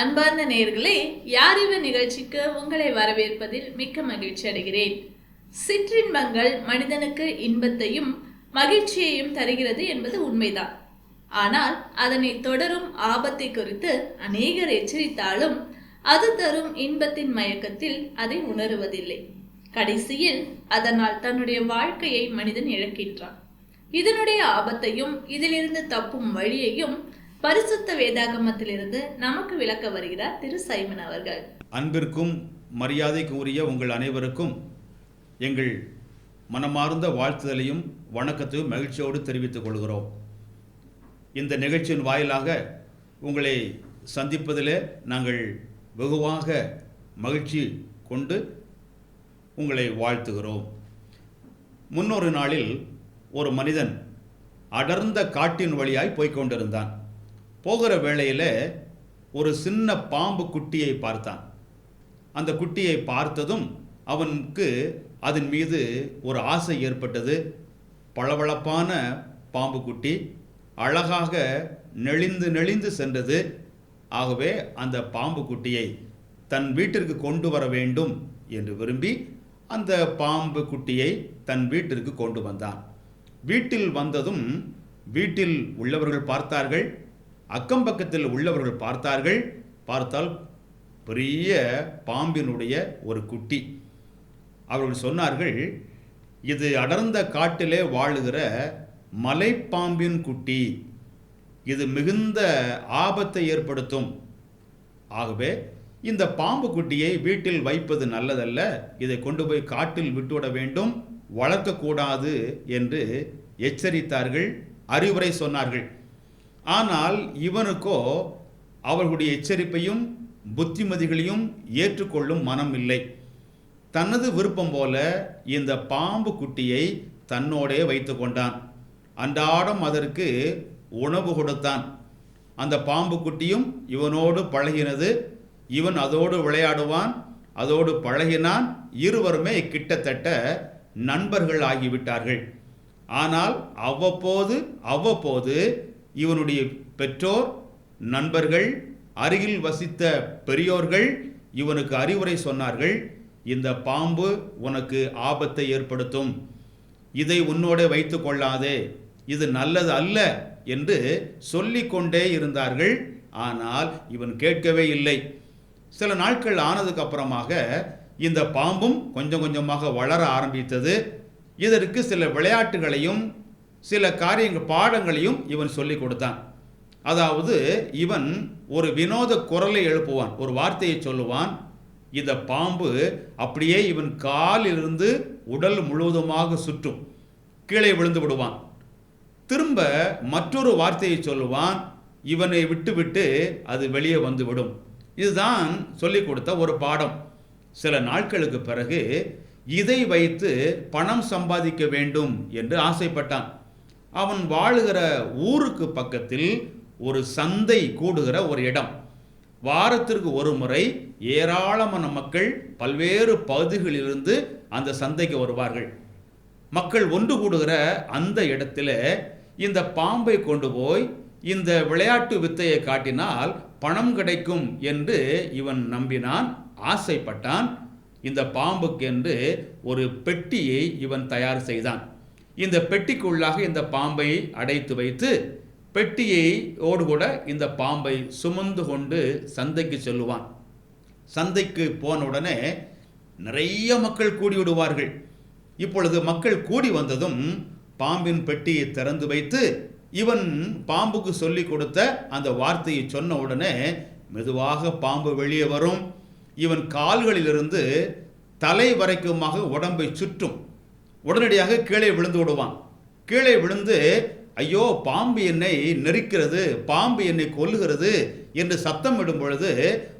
அன்பார்ந்த நேயர்களே யாரிவ நிகழ்ச்சிக்கு உங்களை வரவேற்பதில் மிக்க மகிழ்ச்சி அடைகிறேன். சிற்றின்பங்கள் மனிதனுக்கு இன்பத்தையும் மகிழ்ச்சியையும் தருகிறது என்பது உண்மைதான். ஆனால் அதனை தொடரும் ஆபத்தை குறித்து அநேகர் எச்சரித்தாலும் அது தரும் இன்பத்தின் மயக்கத்தில் அதை உணருவதில்லை. கடைசியில் அதனால் தன்னுடைய வாழ்க்கையை மனிதன் இழக்கின்றான். இதனுடைய ஆபத்தையும் இதிலிருந்து தப்பும் வழியையும் பரிசுத்த வேதாகமத்திலிருந்து நமக்கு விளக்க வருகிறார் திரு சைமன் அவர்கள். அன்பிற்கும் மரியாதைக்கு உரிய உங்கள் அனைவருக்கும் எங்கள் மனமார்ந்த வாழ்த்துதலையும் வணக்கத்தையும் மகிழ்ச்சியோடு தெரிவித்துக் கொள்கிறோம். இந்த நிகழ்ச்சியின் வாயிலாக உங்களை சந்திப்பதிலே நாங்கள் வெகுவாக மகிழ்ச்சி கொண்டு உங்களை வாழ்த்துகிறோம். முன்னொரு நாளில் ஒரு மனிதன் அடர்ந்த காட்டின் வழியாய் போய்க்கொண்டிருந்தான் போகிற வேளையில் ஒரு சின்ன பாம்பு குட்டியை பார்த்தான். அந்த குட்டியை பார்த்ததும் அவனுக்கு அதன் மீது ஒரு ஆசை ஏற்பட்டது. பளபளப்பான பாம்பு குட்டி அழகாக நெளிந்து நெளிந்து சென்றது. ஆகவே அந்த பாம்பு குட்டியை தன் வீட்டிற்கு கொண்டு வர வேண்டும் என்று விரும்பி அந்த பாம்பு குட்டியை தன் வீட்டிற்கு கொண்டு வந்தான். வீட்டில் வந்ததும் வீட்டில் உள்ளவர்கள் பார்த்தார்கள். அக்கம் பக்கத்தில் உள்ளவர்கள் பார்த்தார்கள். பார்த்தால் பெரிய பாம்பினுடைய ஒரு குட்டி. அவர்கள் சொன்னார்கள் இது அடர்ந்த காட்டிலே வாழுகிற மலைப்பாம்பின் குட்டி. இது மிகுந்த ஆபத்தை ஏற்படுத்தும். ஆகவே இந்த பாம்பு குட்டியை வீட்டில் வைப்பது நல்லதல்ல. இதை கொண்டு போய் காட்டில் விட்டுவிட வேண்டும். வளர்க்கக்கூடாது என்று எச்சரித்தார்கள். அறிவுரை சொன்னார்கள். ஆனால் இவனுக்கோ அவர்களுடைய எச்சரிப்பையும் புத்திமதிகளையும் ஏற்றுக்கொள்ளும் மனம் இல்லை. தனது விருப்பம் போல இந்த பாம்பு குட்டியை தன்னோடே வைத்து கொண்டான். அன்றாடம் அதற்கு உணவு கொடுத்தான். அந்த பாம்பு குட்டியும் இவனோடு பழகினது. இவன் அதோடு விளையாடுவான் அதோடு பழகினான். இருவருமே கிட்டத்தட்ட நண்பர்கள் ஆகிவிட்டார்கள். ஆனால் அவ்வப்போது அவ்வப்போது இவனுடைய பெற்றோர் நண்பர்கள் அருகில் வசித்த பெரியோர்கள் இவனுக்கு அறிவுரை சொன்னார்கள் இந்த பாம்பு உனக்கு ஆபத்தை ஏற்படுத்தும். இதை உன்னோட வைத்து கொள்ளாதே. இது நல்லது அல்ல என்று சொல்லிக்கொண்டே இருந்தார்கள். ஆனால் இவன் கேட்கவே இல்லை. சில நாட்கள் ஆனதுக்கு அப்புறமாக இந்த பாம்பும் கொஞ்சம் கொஞ்சமாக வளர ஆரம்பித்தது. இதற்கு சில விளையாட்டுகளையும் சில காரியங்கள் பாடங்களையும் இவன் சொல்லி கொடுத்தான். அதாவது இவன் ஒரு வினோத குரலை எழுப்புவான் ஒரு வார்த்தையை சொல்லுவான். இந்த பாம்பு அப்படியே இவன் காலிலிருந்து உடல் முழுவதுமாக சுற்றும் கீழே விழுந்து விடுவான். திரும்ப மற்றொரு வார்த்தையை சொல்லுவான் இவனை விட்டுவிட்டு அது வெளியே வந்துவிடும் இதுதான் சொல்லிக் கொடுத்த ஒரு பாடம். சில நாட்களுக்கு பிறகு இதை வைத்து பணம் சம்பாதிக்க வேண்டும் என்று ஆசைப்பட்டான். அவன் வாழுகிற ஊருக்கு பக்கத்தில் ஒரு சந்தை கூடுகிற ஒரு இடம். வாரத்திற்கு ஒரு முறை ஏராளமான மக்கள் பல்வேறு பகுதிகளிலிருந்து அந்த சந்தைக்கு வருவார்கள். மக்கள் ஒன்று கூடுகிற அந்த இடத்துல இந்த பாம்பை கொண்டு போய் இந்த விளையாட்டு வித்தையை காட்டினால் பணம் கிடைக்கும் என்று இவன் நம்பினான் ஆசைப்பட்டான். இந்த பாம்புக்கு என்று ஒரு பெட்டியை இவன் தயார் செய்தான். இந்த பெட்டிக்குள்ளாக இந்த பாம்பை அடைத்து வைத்து பெட்டியை ஓடு கூட இந்த பாம்பை சுமந்து கொண்டு சந்தைக்கு செல்லுவான். சந்தைக்கு போன உடனே நிறைய மக்கள் கூடி விடுவார்கள் இப்பொழுது மக்கள் கூடி வந்ததும் பாம்பின் பெட்டியை திறந்து வைத்து இவன் பாம்புக்கு சொல்லி கொடுத்த அந்த வார்த்தையை சொன்ன உடனே மெதுவாக பாம்பு வெளியே வரும். இவன் கால்களிலிருந்து தலை வரைக்குமாக உடம்பை சுற்றும். உடனடியாக கீழே விழுந்து விடுவான். கீழே விழுந்து ஐயோ பாம்பு என்னை நெரிக்கிறது பாம்பு என்னை கொல்லுகிறது என்று சத்தம் இடும் பொழுது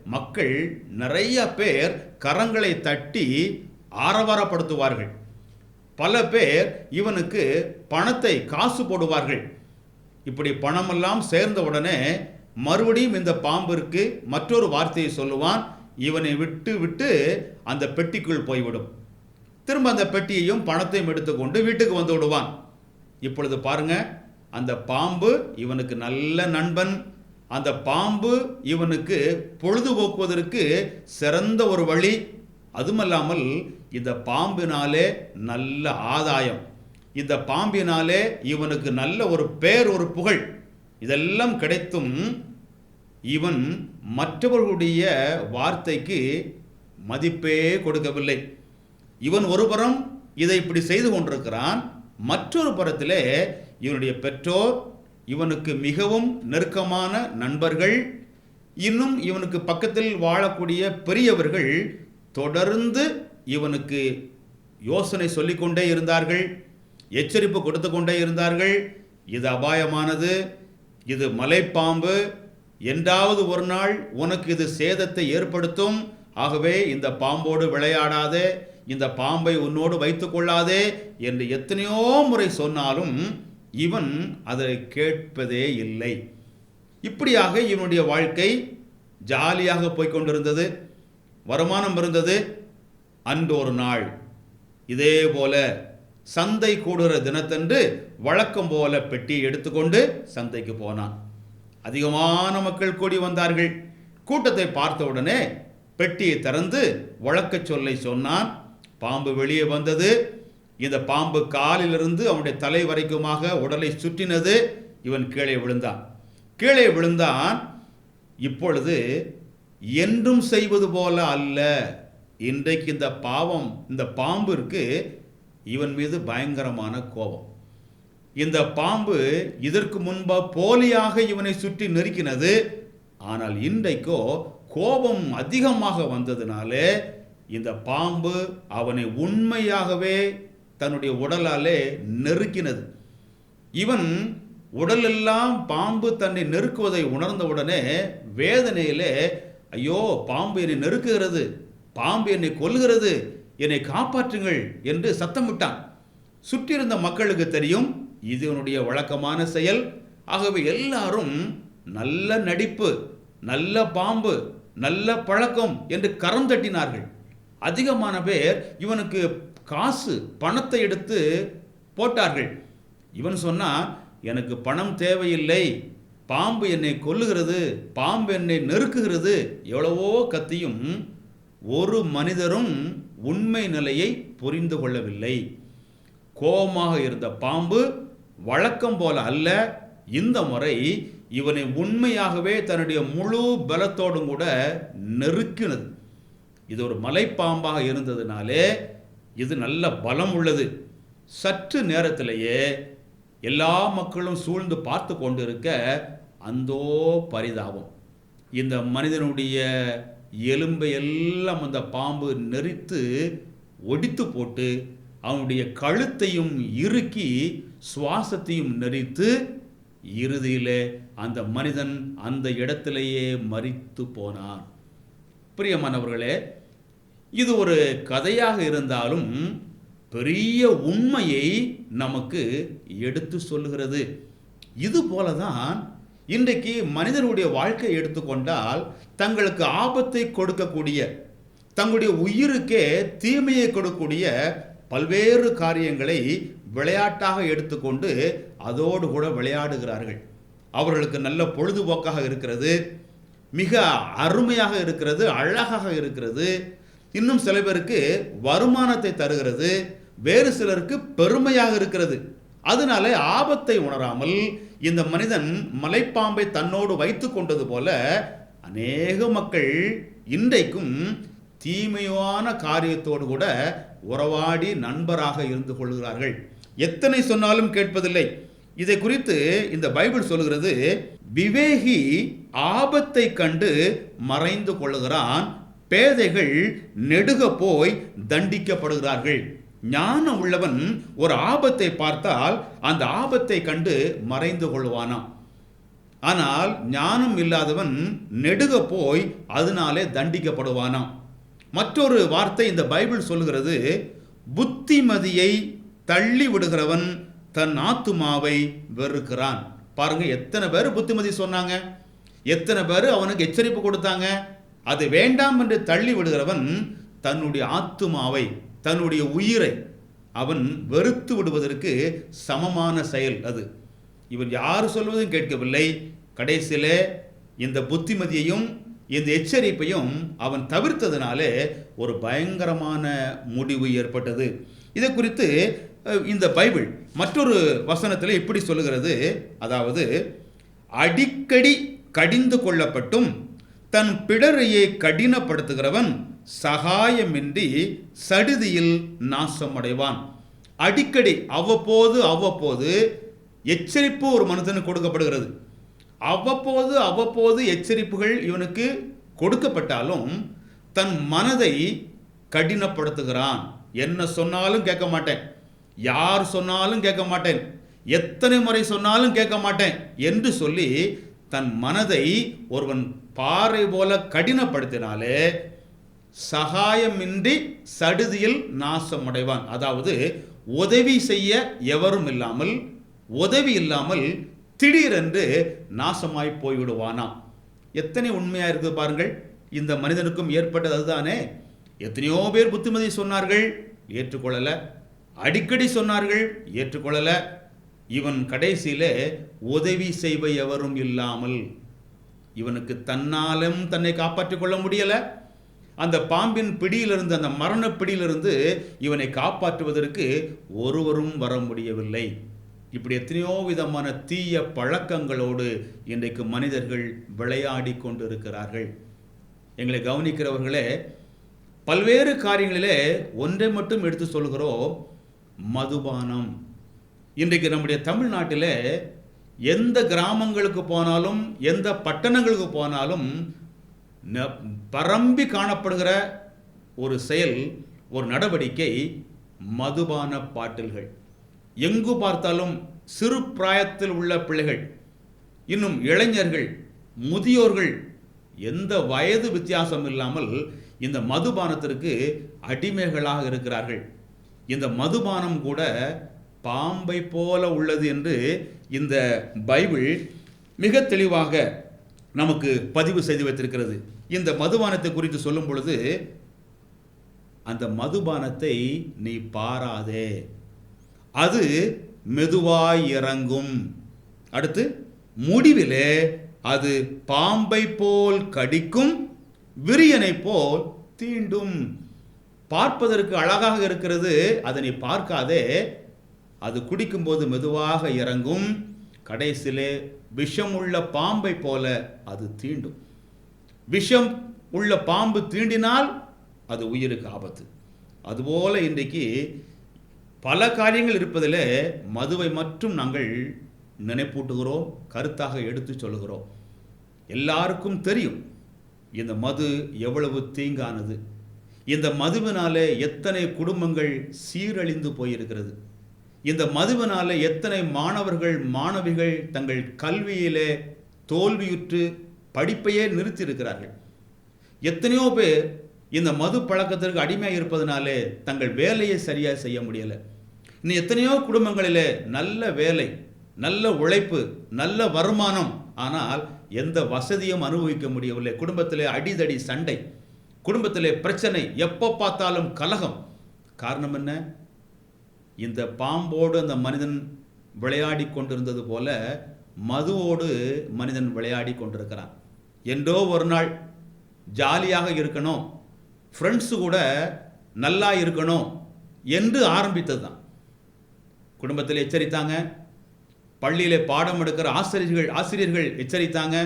மக்கள் நிறைய பேர் கரங்களை தட்டி ஆரவாரப்படுத்துவார்கள். பல பேர் இவனுக்கு பணத்தை காசு போடுவார்கள். இப்படி பணமெல்லாம் சேர்ந்த உடனே மறுபடியும் இந்த பாம்பிற்கு மற்றொரு வார்த்தையை சொல்லுவான். இவனை விட்டு விட்டு அந்த பெட்டிக்குள் போய்விடும். திரும்ப அந்த பெட்டியையும் பணத்தையும் எடுத்துக்கொண்டு வீட்டுக்கு வந்து விடுவான். இப்பொழுது பாருங்க அந்த பாம்பு இவனுக்கு நல்ல நண்பன். அந்த பாம்பு இவனுக்கு பொழுதுபோக்குவதற்கு சிறந்த ஒரு வழி. அதுமல்லாமல் இந்த பாம்பினாலே நல்ல ஆதாயம். இந்த பாம்பினாலே இவனுக்கு நல்ல ஒரு பேர் ஒரு புகழ். இதெல்லாம் கிடைத்தும் இவன் மற்றவர்களுடைய வார்த்தைக்கு மதிப்பே கொடுக்கவில்லை. இவன் ஒருபுறம் இதை இப்படி செய்து கொண்டிருக்கிறான் மற்றொரு புறத்திலே இவனுடைய பெற்றோர் இவனுக்கு மிகவும் நெருக்கமான நண்பர்கள் இன்னும் இவனுக்கு பக்கத்தில் வாழக்கூடிய பெரியவர்கள் தொடர்ந்து இவனுக்கு யோசனை சொல்லிக்கொண்டே இருந்தார்கள் எச்சரிப்பு கொடுத்து கொண்டே இருந்தார்கள். இது அபாயமானது இது மலைப்பாம்பு என்றாவது ஒரு நாள் உனக்கு இது சேதத்தை ஏற்படுத்தும். ஆகவே இந்த பாம்போடு விளையாடாதே இந்த பாம்பை உன்னோடு வைத்துக் கொள்ளாதே என்று எத்தனையோ முறை சொன்னாலும் இவன் அதை கேட்பதே இல்லை. இப்படியாக இவனுடைய வாழ்க்கை ஜாலியாக போய்கொண்டிருந்தது வருமானம் இருந்தது. அன்று ஒரு நாள் இதே போல சந்தை கூடுகிற தினத்தன்று வழக்கம் போல பெட்டியை எடுத்துக்கொண்டு சந்தைக்கு போனான். அதிகமான மக்கள் கூடி வந்தார்கள். கூட்டத்தை பார்த்தவுடனே பெட்டியை திறந்து வழக்கச் சொல்லை சொன்னான். பாம்பு வெளியே வந்தது. இந்த பாம்பு காலிலிருந்து அவனுடைய தலை வரைக்குமாக உடலை சுற்றினது. இவன் கீழே விழுந்தான். கீழே விழுந்தான். இப்பொழுது என்றும் செய்வது போல அல்ல. இன்றைக்கு இந்த பாவம் இந்த பாம்பிற்கு இவன் மீது பயங்கரமான கோபம். இந்த பாம்பு இதற்கு முன்பா போலியாக இவனை சுற்றி நெருக்கினது. ஆனால் இன்றைக்கோ கோபம் அதிகமாக வந்ததுனாலே இந்த பாம்பு அவனை உண்மையாகவே தன்னுடைய உடலாலே நெருக்கினது. இவன் உடலெல்லாம் பாம்பு தன்னை நெருக்குவதை உணர்ந்தவுடனே வேதனையிலே ஐயோ பாம்பு என்னை நெருக்குகிறது பாம்பு என்னை கொல்கிறது என்னை காப்பாற்றுங்கள் என்று சத்தமிட்டான். சுற்றியிருந்த மக்களுக்கு தெரியும் இது இவனுடைய வழக்கமான செயல். ஆகவே எல்லாரும் நல்ல நடிப்பு நல்ல பாம்பு நல்ல பழக்கம் என்று கரம் தட்டினார்கள். அதிகமான பேர் இவனுக்கு காசு பணத்தை எடுத்து போட்டார்கள். இவன் சொன்னால் எனக்கு பணம் தேவையில்லை. பாம்பு என்னை கொல்லுகிறது. பாம்பு என்னை நெருக்குகிறது. எவ்வளவோ கத்தியும் ஒரு மனிதரும் உண்மை நிலையை புரிந்து கொள்ளவில்லை. கோபமாக இருந்த பாம்பு வழக்கம் போல அல்ல. இந்த முறை இவனை உண்மையாகவே தன்னுடைய முழு பலத்தோடும் கூட நெருக்கினது. இது ஒரு மலைப்பாம்பாக இருந்ததுனாலே இது நல்ல பலம் உள்ளது. சற்று நேரத்திலேயே எல்லா மக்களும் சூழ்ந்து பார்த்து கொண்டிருக்க அந்தோ பரிதாபம். இந்த மனிதனுடைய எலும்பை எல்லாம் அந்த பாம்பு நெரித்து ஒடித்து போட்டு அவனுடைய கழுத்தையும் இறுக்கி சுவாசத்தையும் நெரித்து இறுதியிலே அந்த மனிதன் அந்த இடத்திலேயே மறித்து போனான். பிரியமானவர்களே இது ஒரு கதையாக இருந்தாலும் பெரிய உண்மையை நமக்கு எடுத்து சொல்லுகிறது. இது போலதான் இன்றைக்கு மனிதனுடைய வாழ்க்கையை எடுத்துக்கொண்டால் தங்களுக்கு ஆபத்தை கொடுக்கக்கூடிய தங்களுடைய உயிருக்கே தீமையை கொடுக்கக்கூடிய பல்வேறு காரியங்களை விளையாட்டாக எடுத்துக்கொண்டு அதோடு கூட விளையாடுகிறார்கள். அவர்களுக்கு நல்ல பொழுதுபோக்காக இருக்கிறது மிக அருமையாக இருக்கிறது அழகாக இருக்கிறது. இன்னும் சில பேருக்கு வருமானத்தை தருகிறது வேறு சிலருக்கு பெருமையாக இருக்கிறது. அதனால ஆபத்தை உணராமல் இந்த மனிதன் மலைப்பாம்பை தன்னோடு வைத்து கொண்டது போல அநேக மக்கள் இன்றைக்கும் தீமையான காரியத்தோடு கூட உறவாடி நண்பராக இருந்து கொள்கிறார்கள். எத்தனை சொன்னாலும் கேட்பதில்லை. இதை குறித்து இந்த பைபிள் சொல்லுகிறது விவேகி ஆபத்தை கண்டு மறைந்து கொள்கிறான் பேதைகள் நெடுக போய் தண்டிக்கப்படுகிறார்கள். ஞானம் உள்ளவன் ஒரு ஆபத்தை பார்த்தால் அந்த ஆபத்தை கண்டு மறைந்து கொள்வானாம். ஆனால் ஞானம் இல்லாதவன் நெடுக போய் அதனாலே தண்டிக்கப்படுவானாம். மற்றொரு வார்த்தை இந்த பைபிள் சொல்லுகிறது புத்திமதியை தள்ளி விடுகிறவன் தன் ஆத்துமாவை வெறுக்கிறான். பாருங்க எத்தனை பேர் புத்திமதி சொன்னாங்க? எத்தனை பேர் அவனுக்கு எச்சரிப்பு கொடுத்தாங்க? அது வேண்டாம் என்று தள்ளி விடுகிறவன் தன்னுடைய ஆத்துமாவை தன்னுடைய உயிரை அவன் வெறுத்து விடுவதற்கு சமமான செயல் அது. இவன் யார் சொல்வதும் கேட்கவில்லை. கடைசியிலே இந்த புத்திமதியையும் இந்த எச்சரிப்பையும் அவன் தவிர்த்ததுனாலே ஒரு பயங்கரமான முடிவு ஏற்பட்டது. இதை குறித்து இந்த பைபிள் மற்றொரு வசனத்தில் இப்படி சொல்லுகிறது. அதாவது அடிக்கடி கடிந்து கொள்ளப்பட்டும் தன் பிடரையை கடினப்படுத்துகிறவன் சகாயமின்றி சடுதியில் நாசமடைவான். அடிக்கடி அவ்வப்போது அவ்வப்போது எச்சரிப்பு ஒரு மனுஷனுக்கு கொடுக்கப்படுகிறது. அவ்வப்போது அவ்வப்போது எச்சரிப்புகள் இவனுக்கு கொடுக்கப்பட்டாலும் தன் மனதை கடினப்படுத்துகிறான். என்ன சொன்னாலும் கேட்க மாட்டேன். யார் சொன்னாலும் கேட்க மாட்டேன். எத்தனை முறை சொன்னாலும் கேட்க மாட்டேன் என்று சொல்லி தன் மனதை ஒருவன் பாறை போல கடினப்படுத்தினாலே சகாயமின்றி சடுதியில் நாசமடைவான். அதாவது உதவி செய்ய எவரும் இல்லாமல் உதவி இல்லாமல் திடீரென்று நாசமாய் போய்விடுவானாம். எத்தனை உண்மையாக இருக்குது பாருங்கள். இந்த மனிதனுக்கும் ஏற்பட்டது அதுதானே. எத்தனையோ பேர் புத்திமதி சொன்னார்கள் ஏற்றுக்கொள்ளலை. அடிக்கடி சொன்னார்கள் ஏற்றுக்கொள்ளலை. இவன் கடைசியில் உதவி செய்வ எவரும் இல்லாமல் இவனுக்கு தன்னாலும் தன்னை காப்பாற்றிக் கொள்ள முடியலை. அந்த பாம்பின் பிடியிலிருந்து அந்த மரண பிடியிலிருந்து இவனை காப்பாற்றுவதற்கு ஒருவரும் வர முடியவில்லை. இப்படி எத்தனையோ விதமான தீய பழக்கங்களோடு இன்றைக்கு மனிதர்கள் விளையாடி கொண்டிருக்கிறார்கள். எங்களை கவனிக்கிறவர்களே பல்வேறு காரியங்களிலே ஒன்றை மட்டும் எடுத்து சொல்கிறோம் மதுபானம். இன்றைக்கு நம்முடைய தமிழ்நாட்டில் எந்த கிராமங்களுக்கு போனாலும் எந்த பட்டணங்களுக்கு போனாலும் ந- பரம்பி காணப்படுகிற ஒரு செயல் ஒரு நடவடிக்கை மதுபான பாட்டில்கள். எங்கு பார்த்தாலும் சிறு பிராயத்தில் உள்ள பிள்ளைகள் இன்னும் இளைஞர்கள் முதியோர்கள் எந்த வயது வித்தியாசம் இல்லாமல் இந்த மதுபானத்திற்கு அடிமைகளாக இருக்கிறார்கள். இந்த மதுபானம் கூட பாம்பை போல உள்ளது என்று இந்த பைபிள் மிக தெளிவாக நமக்கு பதிவு செய்து வைத்திருக்கிறது. இந்த மதுபானத்தை குறித்து சொல்லும் பொழுது அந்த மதுபானத்தை நீ பாராதே. அது மெதுவாய் இறங்கும். அடுத்து முடிவிலே அது பாம்பை போல் கடிக்கும் விரியனை போல் தீண்டும். பார்ப்பதற்கு அழகாக இருக்கிறது அதனை பார்க்காதே. அது குடிக்கும்போது மெதுவாக இறங்கும். கடைசியிலே விஷம் உள்ள பாம்பை போல அது தீண்டும். விஷம் உள்ள பாம்பு தீண்டினால் அது உயிருக்கு ஆபத்து. அதுபோல இன்றைக்கு பல காரியங்கள் இருப்பதில் மதுவை மட்டும் நாங்கள் நினைப்பூட்டுகிறோம் கருத்தாக எடுத்து சொல்லுகிறோம். எல்லாருக்கும் தெரியும் இந்த மது எவ்வளவு தீங்கானது. இந்த மதுவினாலே எத்தனை குடும்பங்கள் சீரழிந்து போயிருக்கிறது. இந்த மதுவினால் எத்தனை மாணவர்கள் மாணவிகள் தங்கள் கல்வியிலே தோல்வியுற்று படிப்பையே நிறுத்தியிருக்கிறார்கள். எத்தனையோ பேர் இந்த மது பழக்கத்திற்கு அடிமையாக இருப்பதனாலே தங்கள் வேலையை சரியாக செய்ய முடியலை. இன்னும் எத்தனையோ குடும்பங்களிலே நல்ல வேலை நல்ல உழைப்பு நல்ல வருமானம் ஆனால் எந்த வசதியும் அனுபவிக்க முடியவில்லை. குடும்பத்திலே அடிதடி சண்டை குடும்பத்திலே பிரச்சனை எப்போ பார்த்தாலும் கலகம். காரணம் என்ன? இந்த பாம்போடு அந்த மனிதன் விளையாடி கொண்டிருந்தது போல மதுவோடு மனிதன் விளையாடி கொண்டிருக்கிறான். என்றோ ஒரு நாள் ஜாலியாக இருக்கணும் ஃப்ரெண்ட்ஸு கூட நல்லா இருக்கணும் என்று ஆரம்பித்தது தான் குடும்பத்தில் எச்சரித்தாங்க பள்ளியில் பாடம் எடுக்கிற ஆசிரியர்கள் ஆசிரியர்கள் எச்சரித்தாங்க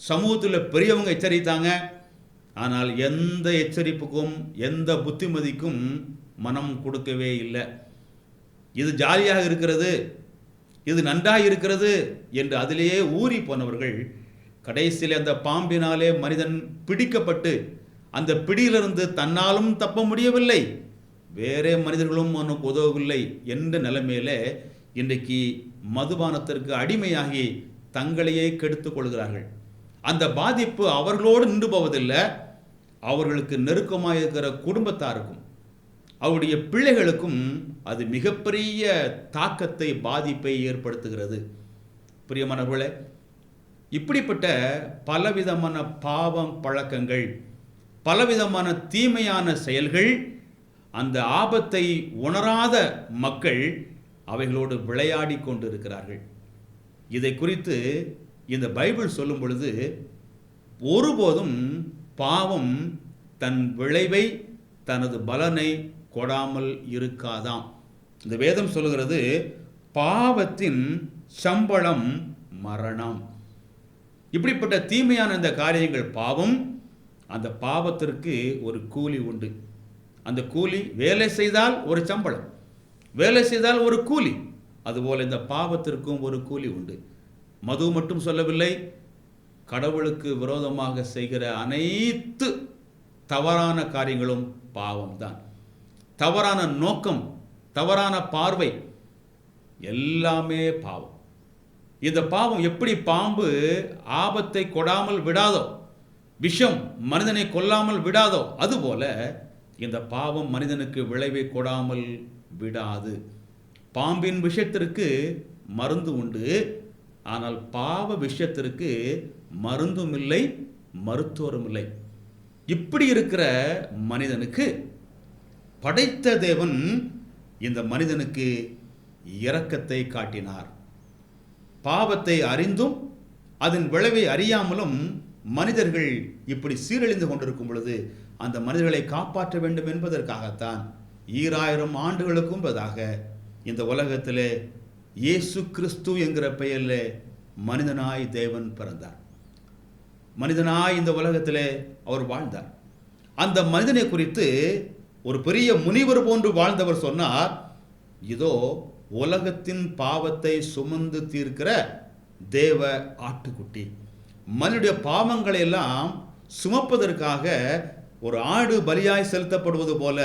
சமூகத்தில் பெரியவங்க எச்சரித்தாங்க. ஆனால் எந்த எச்சரிப்புக்கும் எந்த புத்திமதிக்கும் மனம் கொடுக்கவே இல்லை. இது ஜாலியாக இருக்கிறது இது நன்றாக இருக்கிறது என்று அதிலேயே ஊறி போனவர்கள் கடைசியில் அந்த பாம்பினாலே மனிதன் பிடிக்கப்பட்டு அந்த பிடியிலிருந்து தன்னாலும் தப்ப முடியவில்லை வேறே மனிதர்களும் அவனுக்கு உதவவில்லை என்ற நிலைமையில இன்றைக்கு மதுபானத்திற்கு அடிமையாகி தங்களையே கெடுத்துக் கொள்கிறார்கள். அந்த பாதிப்பு அவர்களோடு நின்று போவதில்லை அவர்களுக்கு நெருக்கமாக இருக்கிற குடும்பத்தாருக்கும். அவருடைய பிள்ளைகளுக்கும் அது மிகப்பெரிய தாக்கத்தை பாதிப்பை ஏற்படுத்துகிறது. பிரியமானவர்களே இப்படிப்பட்ட பலவிதமான பாவம் பழக்கங்கள் பலவிதமான தீமையான செயல்கள் அந்த ஆபத்தை உணராத மக்கள் அவைகளோடு விளையாடி கொண்டிருக்கிறார்கள். இதை குறித்து இந்த பைபிள் சொல்லும் பொழுது ஒருபோதும் பாவம் தன் விளைவை தனது பலனை கொடாமல் இருக்காதாம். இந்த வேதம் சொல்லுகிறது பாவத்தின் சம்பளம் மரணம். இப்படிப்பட்ட தீமையான இந்த காரியங்கள் பாவம். அந்த பாவத்திற்கு ஒரு கூலி உண்டு. அந்த கூலி வேலை செய்தால் ஒரு சம்பளம். வேலை செய்தால் ஒரு கூலி. அதுபோல் இந்த பாவத்திற்கும் ஒரு கூலி உண்டு. மது மட்டும் சொல்லவில்லை கடவுளுக்கு விரோதமாக செய்கிற அனைத்து தவறான காரியங்களும் பாவம்தான். தவறான நோக்கம் தவறான பார்வை எல்லாமே பாவம். இந்த பாவம் எப்படி பாம்பு ஆபத்தை கொடாமல் விடாதோ விஷம் மனிதனை கொல்லாமல் விடாதோ அதுபோல இந்த பாவம் மனிதனுக்கு விளைவை கொடாமல் விடாது. பாம்பின் விஷயத்திற்கு மருந்து உண்டு ஆனால் பாவ விஷயத்திற்கு மருந்தும் இல்லை மருத்துவரும் இல்லை. இப்படி இருக்கிற மனிதனுக்கு படைத்த தேவன் இந்த மனிதனுக்கு இரக்கத்தை காட்டினார். பாவத்தை அறிந்தும் அதன் விளைவை அறியாமலும் மனிதர்கள் இப்படி சீரழிந்து கொண்டிருக்கும் பொழுது அந்த மனிதர்களை காப்பாற்ற வேண்டும் என்பதற்காகத்தான் ஈராயிரம் ஆண்டுகளுக்கும் முன்பதாக இந்த உலகத்திலே இயேசு கிறிஸ்து என்கிற பெயரில் மனிதனாய் தேவன் பிறந்தார். மனிதனாய் இந்த உலகத்திலே அவர் வாழ்ந்தார். அந்த மனிதனை குறித்து ஒரு பெரிய முனிவர் போன்று வாழ்ந்தவர் சொன்னார் இதோ உலகத்தின் பாவத்தை சுமந்து தீர்க்கிற தேவ ஆட்டுக்குட்டி. மனுடைய பாவங்களை எல்லாம் சுமப்பதற்காக ஒரு ஆடு பலியாய் செலுத்தப்படுவது போல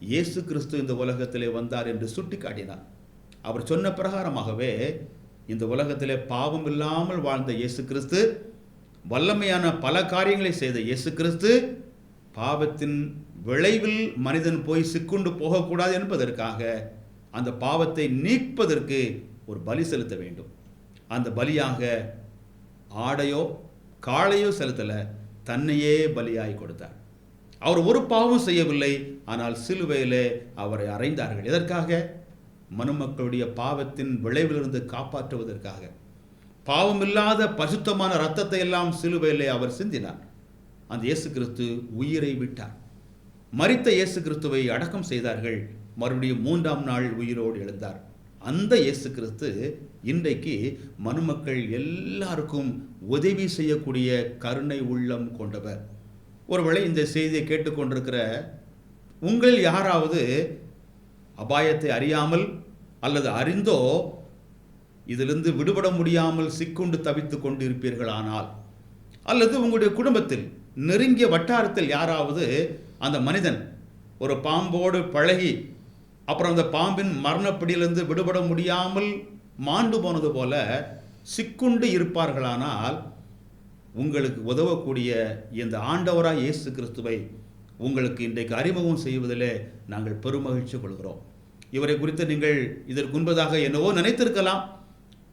இயேசு கிறிஸ்து இந்த உலகத்திலே வந்தார் என்று சுட்டிக்காட்டினார். அவர் சொன்ன பிரகாரமாகவே இந்த உலகத்திலே பாவம் இல்லாமல் வாழ்ந்த இயேசு கிறிஸ்து வல்லமையான பல காரியங்களை செய்த இயேசு கிறிஸ்து பாவத்தின் விளைவில் மனிதன் போய் சிக்குண்டு போகக்கூடாது என்பதற்காக அந்த பாவத்தை நீப்பதற்கு ஒரு பலி செலுத்த வேண்டும். அந்த பலியாக ஆடையோ காளையோ செலுத்தலை தன்னையே பலியாய் கொடுத்தார். அவர் ஒரு பாவம் செய்யவில்லை ஆனால் சிலுவையிலே அவரை அறைந்தார்கள். எதற்காக? மனுமக்களுடைய பாவத்தின் விளைவிலிருந்து காப்பாற்றுவதற்காக. பாவமில்லாத பசுத்தமான இரத்தத்தை எல்லாம் சிலுவையிலே அவர் சிந்தினார். அந்த இயேசு கிறிஸ்து உயிரை விட்டார். மறித்த இயேசு கிறிஸ்துவை அடக்கம் செய்தார்கள். மறுபடியும் மூன்றாம் நாள் உயிரோடு எழுந்தார். அந்த இயேசு கிறிஸ்து இன்றைக்கு மனுமக்கள் எல்லாருக்கும் உதவி செய்யக்கூடிய கருணை உள்ளம் கொண்டவர். ஒருவேளை இந்த செய்தியை கேட்டுக்கொண்டிருக்கிற உங்களில் யாராவது அபாயத்தை அறியாமல் அல்லது அறிந்தோ இதிலிருந்து விடுபட முடியாமல் சிக்குண்டு தவித்து கொண்டு இருப்பீர்களானால் அல்லது உங்களுடைய குடும்பத்தில் நெருங்கிய வட்டாரத்தில் யாராவது அந்த மனிதன் ஒரு பாம்போடு பழகி அப்புறம் அந்த பாம்பின் மரணப்பிடியிலிருந்து விடுபட முடியாமல் மாண்டு போனது போல சிக்குண்டு இருப்பார்களானால் உங்களுக்கு உதவக்கூடிய இந்த ஆண்டவராக இயேசு கிறிஸ்துவை உங்களுக்கு இன்றைக்கு அறிமுகம் செய்வதிலே நாங்கள் பெருமகிழ்ச்சி கொள்கிறோம். இவரை குறித்து நீங்கள் இதற்கு முன்பதாக என்னவோ நினைத்திருக்கலாம்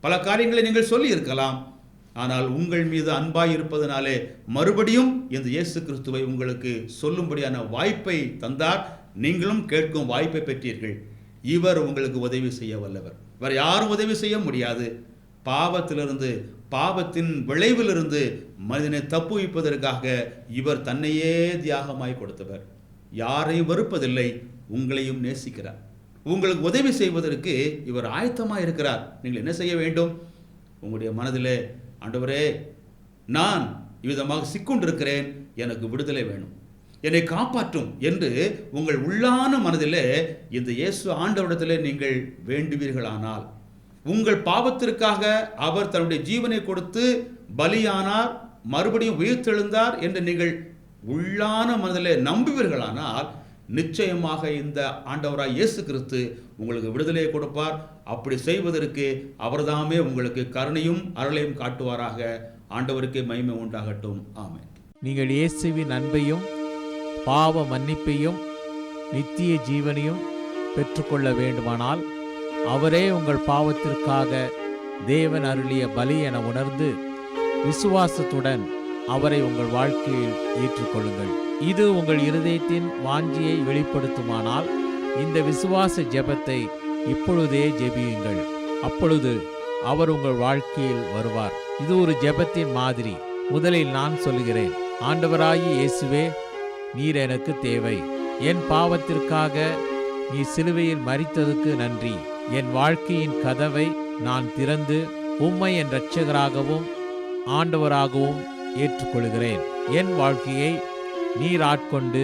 பல காரியங்களை நீங்கள் சொல்லியிருக்கலாம். ஆனால் உங்கள் மீது அன்பாய் இருப்பதனாலே மறுபடியும் இந்த இயேசு கிறிஸ்துவை உங்களுக்கு சொல்லும்படியான வாய்ப்பை தந்தார். நீங்களும் கேட்கும் வாய்ப்பை பெற்றீர்கள். இவர் உங்களுக்கு உதவி செய்ய வல்லவர். இவர் யாரும் உதவி செய்ய முடியாது. பாவத்திலிருந்து பாவத்தின் விளைவிலிருந்து மனிதனை தப்புவிப்பதற்காக இவர் தன்னையே தியாகமாய் கொடுத்தவர். யாரையும் வெறுப்பதில்லை உங்களையும் நேசிக்கிறார். உங்களுக்கு உதவி செய்வதற்கு இவர் ஆயத்தமாக இருக்கிறார் நீங்கள் என்ன செய்ய வேண்டும்? உங்களுடைய மனதிலே ஆண்டவரே நான் இவ்விதமாக சிக்கொண்டிருக்கிறேன். எனக்கு விடுதலை வேணும். என்னை காப்பாற்றும் என்று உங்கள் உள்ளான மனதிலே இந்த இயேசு ஆண்டவரிடத்திலே நீங்கள் வேண்டுவீர்களானால் உங்கள் பாவத்திற்காக அவர் தன்னுடைய ஜீவனை கொடுத்து பலியானார் மறுபடியும் உயிர்த்தெழுந்தார் என்று நீங்கள் உள்ளான மனதிலே நம்புவீர்களானால் நிச்சயமாக இந்த ஆண்டவராய் இயேசு கிறிஸ்து உங்களுக்கு விடுதலையை கொடுப்பார். அப்படி செய்வதற்கு அவர்தாமே உங்களுக்கு கருணையும் அருளையும் காட்டுவாராக. ஆண்டவருக்கு மகிமை உண்டாகட்டும். ஆமை நீங்கள் இயேசுவின் அன்பையும் பாவ மன்னிப்பையும் நித்திய ஜீவனையும் பெற்றுக்கொள்ள வேண்டுமானால் அவரே உங்கள் பாவத்திற்காக தேவன் அருளிய பலி என உணர்ந்து விசுவாசத்துடன் அவரை உங்கள் வாழ்க்கையில் ஏற்றுக்கொள்ளுங்கள். இது உங்கள் இருதயத்தின் வாஞ்சியை வெளிப்படுத்துமானால் இந்த விசுவாச ஜெபத்தை இப்பொழுதே ஜெபியுங்கள். அப்பொழுது அவர் உங்கள் வாழ்க்கையில் வருவார். இது ஒரு ஜெபத்தின் மாதிரி. முதலில் நான் சொல்லுகிறேன். ஆண்டவராகி இயேசுவே நீர் எனக்கு தேவை. என் பாவத்திற்காக நீ சிலுவையில் மறித்ததுக்கு நன்றி. என் வாழ்க்கையின் கதவை நான் திறந்து உம்மை என் இரட்சகராகவும் ஆண்டவராகவும் ஏற்றுக்கொள்கிறேன். என் வாழ்க்கையை நீர் ஆட்கொண்டு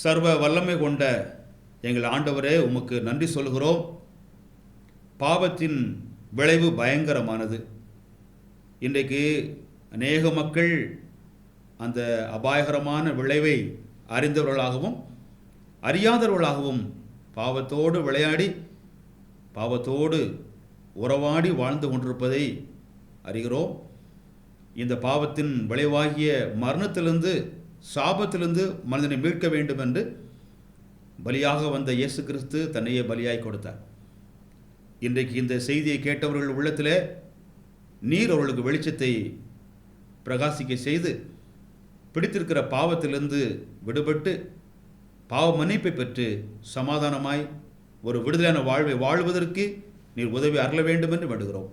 சர்வ வல்லமை கொண்ட எங்கள் ஆண்டவரே உமக்கு நன்றி சொல்கிறோம் பாவத்தின் விளைவு பயங்கரமானது. இன்றைக்கு அநேக மக்கள் அந்த அபாயகரமான விளைவை அறிந்தவர்களாகவும் அறியாதவர்களாகவும் பாவத்தோடு விளையாடி பாவத்தோடு உறவாடி வாழ்ந்து கொண்டிருப்பதை அறிகிறோம். இந்த பாவத்தின் விளைவாகிய மரணத்திலிருந்து சாபத்திலிருந்து மனிதனை மீட்க வேண்டும் என்று பலியாக வந்த இயேசு கிறிஸ்து தன்னையே பலியாய் கொடுத்தார். இன்றைக்கு இந்த செய்தியை கேட்டவர்கள் உள்ளத்திலே நீர் அவர்களுக்கு வெளிச்சத்தை பிரகாசிக்க செய்து பிடித்திருக்கிற பாவத்திலிருந்து விடுபட்டு பாவ மன்னிப்பை பெற்று சமாதானமாய் ஒரு விடுதலையான வாழ்வை வாழ்வதற்கு நீர் உதவி அருள வேண்டும் என்று வேண்டுகிறோம்.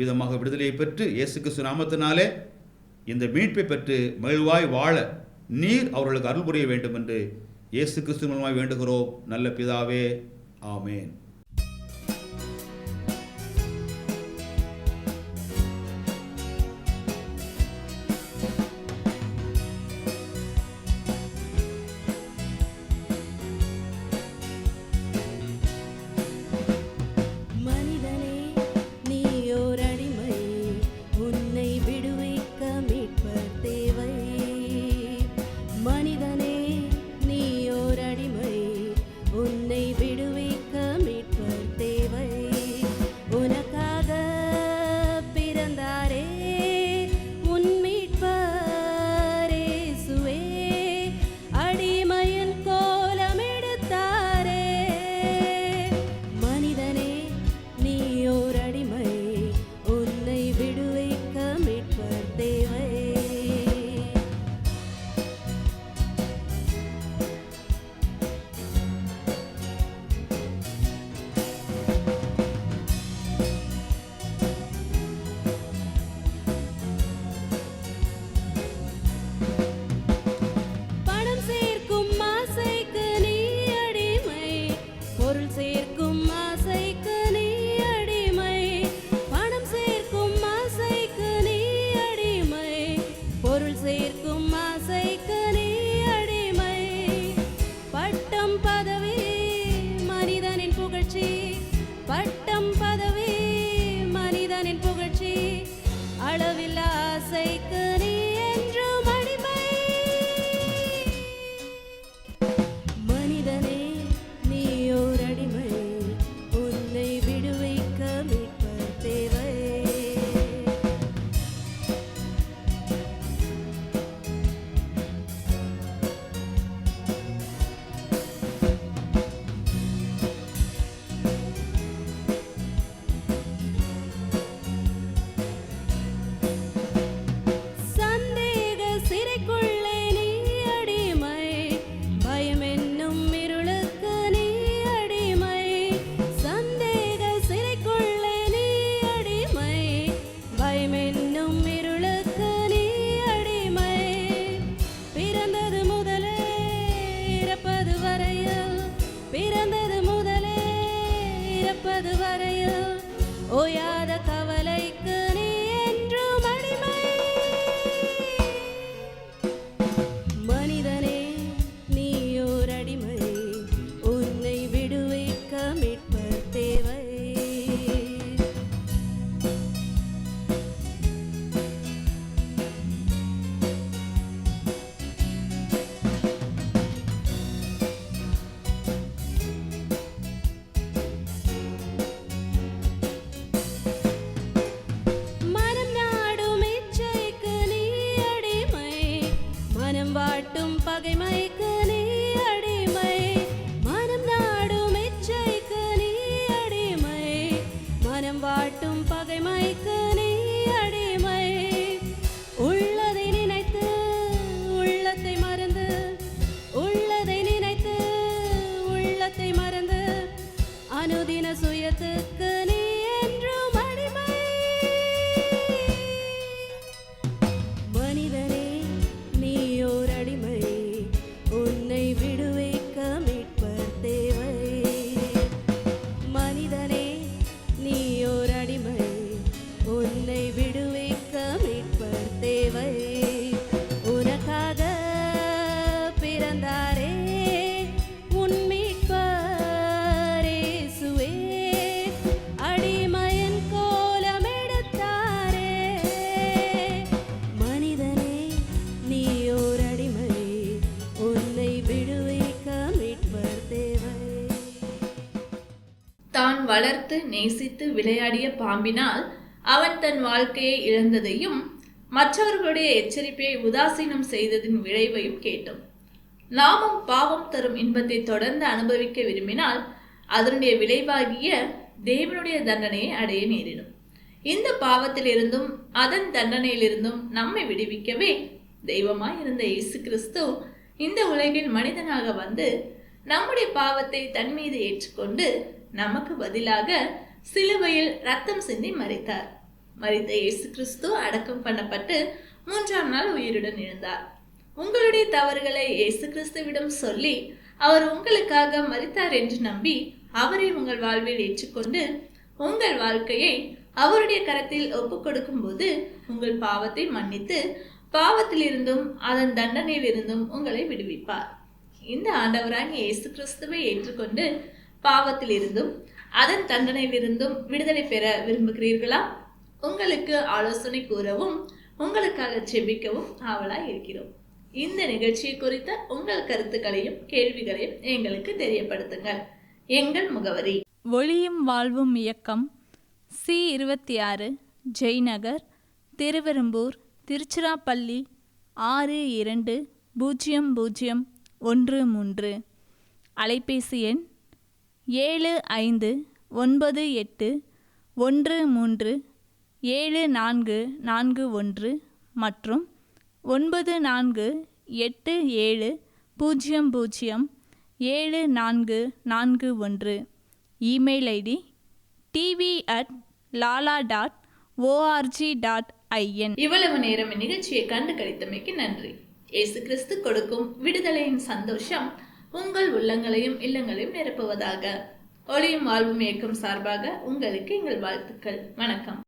விதமாக விடுதலையை பெற்று இயேசு கிறிஸ்து நாமத்தினாலே இந்த மீட்பை பெற்று மகிழ்வாய் வாழ நீர் அவர்களுக்கு அருள் புரிய வேண்டும் என்று இயேசு கிறிஸ்து மூலமாய் வேண்டுகிறோம். நல்ல பிதாவே ஆமேன். நேசித்து விளையாடிய பாம்பினால் அவன் தன் வாழ்க்கையை இழந்ததையும் மற்றவர்களுடைய எச்சரிப்பை உதாசீனம் செய்ததின் விளைவையும் கேட்டோம். நாமும் பாவம் தரும் இன்பத்தை தொடர்ந்து அனுபவிக்க விரும்பினால் அதனுடைய விளைவாகிய தேவனுடைய தண்டனையை அடைய நேரிடும். இந்த பாவத்திலிருந்தும் அதன் தண்டனையிலிருந்தும் நம்மை விடுவிக்கவே தெய்வமாய் இருந்த இயேசு கிறிஸ்து இந்த உலகில் மனிதனாக வந்து நம்முடைய பாவத்தை தன் மீது ஏற்றுக்கொண்டு நமக்கு பதிலாக சிலுவையில் ரத்தம் சிந்தி மறித்தார் மறித்த இயேசு கிறிஸ்து அடக்கம் பண்ணப்பட்டு மூன்றாம் நாள் உயிருடன் எழுந்தார். உங்களுடைய தவறுகளை இயேசு கிறிஸ்துவிடம் சொல்லி அவர் உங்களுக்காக மறித்தார் என்று நம்பி அவரை உங்கள் வாழ்வில் ஏற்றுக்கொண்டு உங்கள் வாழ்க்கையை அவருடைய கரத்தில் ஒப்பு கொடுக்கும்போது உங்கள் பாவத்தை மன்னித்து பாவத்திலிருந்தும் அதன் தண்டனையிலிருந்தும் உங்களை விடுவிப்பார். இந்த ஆண்டவராகிய இயேசு கிறிஸ்துவை ஏற்றுக்கொண்டு பாவத்திலிருந்தும் அதன் தண்டனையிலிருந்தும் விடுதலை பெற விரும்புகிறீர்களா? உங்களுக்கு ஆலோசனை கூறவும் உங்களுக்காக செபிக்கவும் ஆவலாய் இருக்கிறோம். இந்த நிகழ்ச்சி குறித்த உங்கள் கருத்துக்களையும் கேள்விகளையும் எங்களுக்கு தெரியப்படுத்துங்கள். எங்கள் முகவரி. ஒளியும் வாழ்வும் இயக்கம் சி இருபத்தி ஆறு ஜெய்நகர் திருவெரும்பூர் திருச்சிராப்பள்ளி ஆறு இரண்டு பூஜ்ஜியம் பூஜ்ஜியம் ஒன்று மூன்று. அலைபேசி எண் ஏழு ஐந்து ஒன்பது எட்டு ஒன்று மூன்று ஏழு நான்கு நான்கு ஒன்று மற்றும் ஒன்பது நான்கு எட்டு ஏழு பூஜ்ஜியம் பூஜ்ஜியம் ஏழு நான்கு நான்கு ஒன்று. Email ID TV at lala dot ORG dot IN. இவ்வளவு நேரம் நிகழ்ச்சியை கண்டு கழித்தமைக்கு நன்றி. இயேசு கிறிஸ்து கொடுக்கும் விடுதலையின் சந்தோஷம் உங்கள் உள்ளங்களையும் இல்லங்களையும் நிரப்புவதாக. ஒளியும் வாழ்வும் இயக்கம் சார்பாக உங்களுக்கு எங்கள் வாழ்த்துக்கள். வணக்கம்.